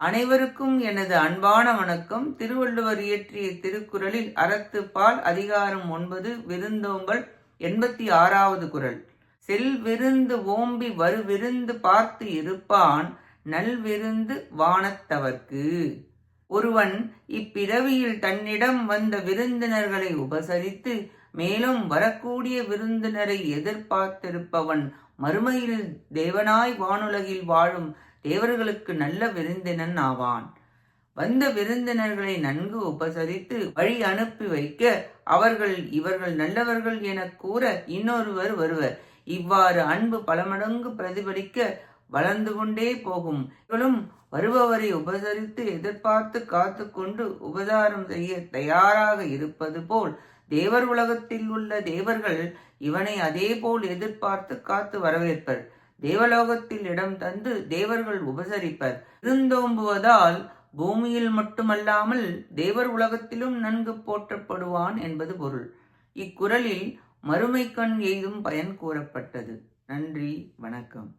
அனைவருக்கும் எனது அன்பான வணக்கம். திருவள்ளுவர் இயற்றிய திருக்குறளில் அறத்துப்பால் அதிகாரம் ஒன்பது விருந்தோம்பல் எண்பத்தி ஆறாவது குறள். செல் விருந்து ஓம்பி வருவிருந்து பார்த்து இருப்பான் நல்விருந்து வானத்தவர்க்கு ஒருவன் இப்பிறவியில் தன்னிடம் வந்த விருந்தினர்களை உபசரித்து மேலும் வரக்கூடிய விருந்தினரை எதிர்பார்த்திருப்பவன் மறுமையில் தேவனாய் வானுலகில் வாழும் தேவர்களுக்கு நல்ல விருந்தினன் ஆவான். வந்த விருந்தினர்களை நன்கு உபசரித்து வழி அனுப்பி வைக்க அவர்கள் இவர்கள் நல்லவர்கள் என கூற இன்னொருவர் வருவர். இவ்வாறு அன்பு பல மடங்கு பிரதிபலிக்க வளர்ந்து கொண்டே போகும். இவர்களும் வருபவரை உபசரித்து எதிர்பார்த்து காத்து கொண்டு உபசாரம் செய்ய தயாராக இருப்பது போல் தேவர் உலகத்தில் உள்ள தேவர்கள் இவனை அதேபோல் எதிர்பார்த்து காத்து வரவேற்பர். தேவலோகத்தில் இடம் தந்து தேவர்கள் உபசரிப்பர். விருந்தோம்புவதால் பூமியில் மட்டுமல்லாமல் தேவர் உலகத்திலும் நன்கு போற்றப்படுவான் என்பது பொருள். இக்குறளில் மறுமை கண் எய்தும் பயன் கூறப்பட்டது. நன்றி வணக்கம்.